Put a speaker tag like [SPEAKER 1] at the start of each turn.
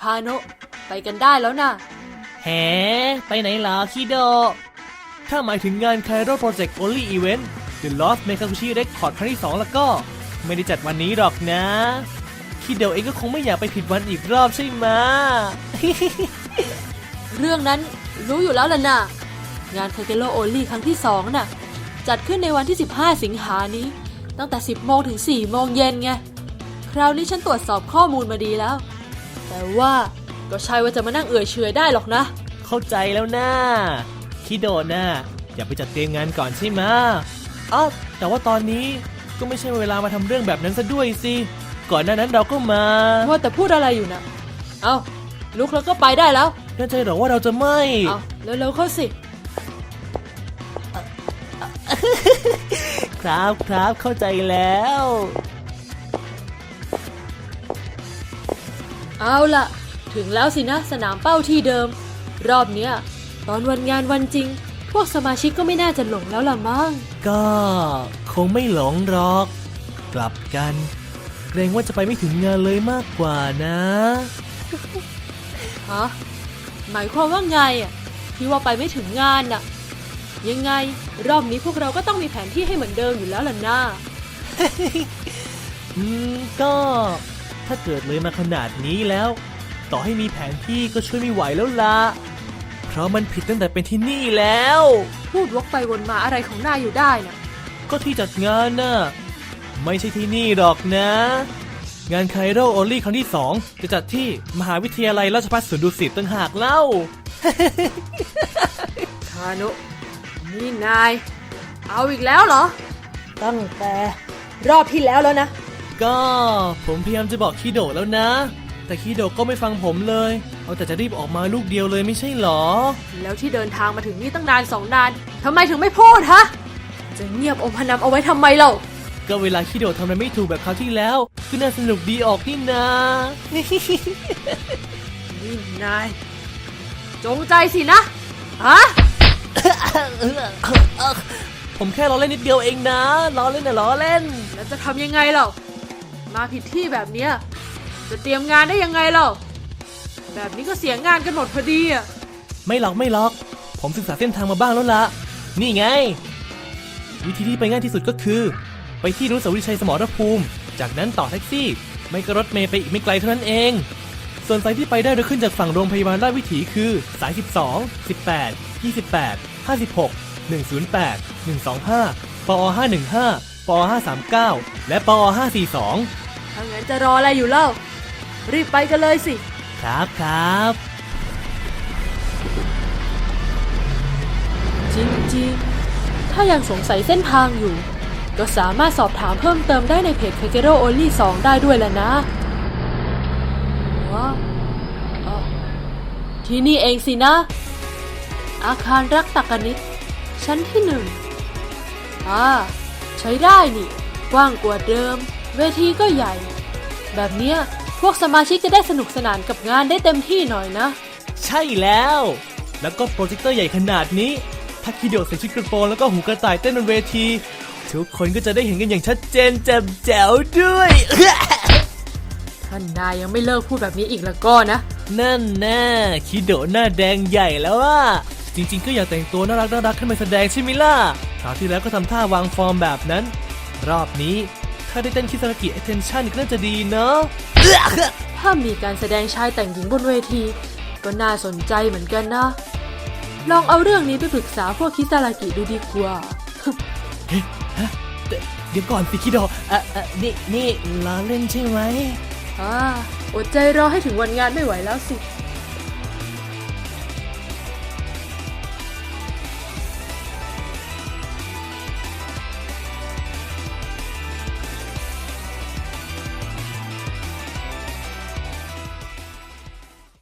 [SPEAKER 1] คาโนะไปกันได้แล้วนะ
[SPEAKER 2] แหไปไหนล่ะคิโด ถ้าหมายถึงงาน Cairo Project Only Event The Lost Mekakushi Record ครั้งที่ 2 แล้วก็ไม่ได้จัดวันนี้หรอกนะคิโดเองก็คงไม่อยากไปผิดวันอีกรอบใช่ไหม
[SPEAKER 1] เรื่องนั้นรู้อยู่แล้วล่ะนะงานคาเกโ o โอลี่ครั้งที่สองน่ะ จัดขึ้นในวันที่ 15 สิงหานี้ ตั้งแต่ 10 โมงถึง 4 โมงเย็นไง คราวนี้ฉันตรวจสอบข้อมูลมาดีแล้ว แต่ว่าก็ใช่ว่าจะมานั่งเอื่อยเฉอยได้หรอกนะ
[SPEAKER 2] เข้าใจแล้วนะคิโดนะอย่าไปจัดเตรียมงานก่อนใช่ไหมอ้าวแต่ว่าตอนนี้ก็ไม่ใช่เวลามาทำเรื่องแบบนั้นซะด้วยสิ ก่อนหน้านั้นเราก็มา
[SPEAKER 1] ว่าแต่พูดอะไรอยู่นะเอาลุกแล้วก็ไปได้แล้ว
[SPEAKER 2] แน่ใจเหรอว่าเราจะไม่
[SPEAKER 1] เอาเร็วๆเข้าสิ
[SPEAKER 2] ครับครับเข้าใจแล้ว
[SPEAKER 1] เอาล่ะถึงแล้วสินะสนามเป้าที่เดิม รอบเนี้ยตอนวันงานวันจริง พวกสมาชิกก็ไม่น่าจะหลงแล้วล่ะมั้ง
[SPEAKER 2] ก็คงไม่หลงหรอก กลับกัน เกรงว่าจะไปไม่ถึงงานเลยมากกว่านะ
[SPEAKER 1] ฮะหมายความว่าไงอะที่ว่าไปไม่ถึงงานน่ะ ยังไงรอบนี้พวกเราก็ต้องมีแผนที่ให้เหมือนเดิมอยู่แล้วล่ะนะ
[SPEAKER 2] อืมก็ ถ้าเกิดเลยมาขนาดนี้แล้ว ต่อให้มีแผนที่ก็ช่วยไม่ไหวแล้วละเพราะมันผิดตั้งแต่เป็นที่นี่แล้ว
[SPEAKER 1] พูดวกไปวนมาอะไรของนายอยู่ได้น่ะ
[SPEAKER 2] ก็ที่จัดงานน่ะไม่ใช่ที่นี่หรอกนะ งานไคโรโอลี่ครั้งที่สองจะจัดที่มหาวิทยาลัยราชภัฏสวนดุสิตต่างหากเล่า
[SPEAKER 1] คานุ นี่นาย เอาอีกแล้วเหรอ ตั้งแต่รอบที่แล้วแล้วนะ
[SPEAKER 2] ก็ผมพยายามจะบอกคิโดะแล้วนะ แต่คิโดะก็ไม่ฟังผมเลย เอาแต่จะรีบออกมาลูกเดียวเลยไม่ใช่หรอ
[SPEAKER 1] แล้วที่เดินทางมาถึงนี่ตั้งนานสองนานทำไมถึงไม่พูดฮะ จะเงียบอมพนำเอาไว้ทำไมเล่า
[SPEAKER 2] ก็เวลาคิโดะทำอะไรไม่ถูกแบบคราวที่แล้วก็น่าสนุกดีออกนี่นะ
[SPEAKER 1] นี่นายจงใจสินะฮะ
[SPEAKER 2] ผมแค่ล้อเล่นนิดเดียวเองนะล้อเล่นนะล้อเล่น
[SPEAKER 1] แล้วจะทำยังไงเล่า มาผิดที่แบบเนี้ยจะเตรียมงานได้ยังไงเล่าแบบนี้ก็เสียงานกันหมดพอดีอะ
[SPEAKER 2] ไม่หรอกไม่หรอก ผมศึกษาเส้นทางมาบ้างแล้วละนี่ไง วิธีที่ไปง่ายที่สุดก็คือ ไปที่อนุสาวรีชัยสมรภูมิ จากนั้นต่อแท็กซี่ ไม่ก็รถเมย์ไปอีกไม่ไกลเท่านั้นเอง ส่วนสายที่ไปได้โดยขึ้นจากฝั่งโรงพยาบาลราชวิถีคือ สาย 12 18 28 56 108 125ปอ515 ปอ539 และปอ542
[SPEAKER 1] ถ้างั้นจะรออะไรอยู่เล่า รีบไปกันเลยสิ
[SPEAKER 2] ครับครับ
[SPEAKER 1] จริงๆ ถ้ายังสงสัยเส้นทางอยู่ ก็สามารถสอบถามเพิ่มเติมได้ในเพจ k a k e r o Only 2 ได้ด้วยแหละนะว้าอ๋อที่นี่เองสินะ อาคารรักตักกนิตชั้นที่หนึ่งอ่า ใช้ได้นี่กว้างกว่าเดิม เวทีก็ใหญ่ แบบเนี้ยพวกสมาชิกจะได้สนุกสนานกับงานได้เต็มที่หน่อยนะ
[SPEAKER 2] ใช่แล้ว แล้วก็โปรเจคเตอร์ใหญ่ขนาดนี้ถ้าคิโดะใส่ชุดกระโปรงแล้วก็หูกระต่ายเต้นบนเวที ทุกคนก็จะได้เห็นกันอย่างชัดเจนแจ่มแจ๋วด้วย
[SPEAKER 1] ท่านนายยังไม่เลิกพูดแบบนี้อีกแล้วก็นะ
[SPEAKER 2] นั่นแน่คิโดะหน้าแดงใหญ่แล้วอะจริงๆ ก็อยากแต่งตัวน่ารักน่ารักขึ้นมาแสดงใช่ไหมล่ะ คราวที่แล้วก็ทำท่าวางฟอร์มแบบนั้น รอบนี้ ถ้าได้เต้นคิสรากิ attention ก็น่าจะดีเนาะ
[SPEAKER 1] ถ้ามีการแสดงชายแต่งหญิงบนเวที ก็น่าสนใจเหมือนกันนะ ลองเอาเรื่องนี้ไปปรึกษาพวกคิซารากิดูดีกว่า
[SPEAKER 2] เดี๋ยวก่อนสิคิโดะอะอะนี่นี่ล้อเล่นใช่ไหม
[SPEAKER 1] อ่าอดใจรอให้ถึงวันงานไม่ไหวแล้วสิ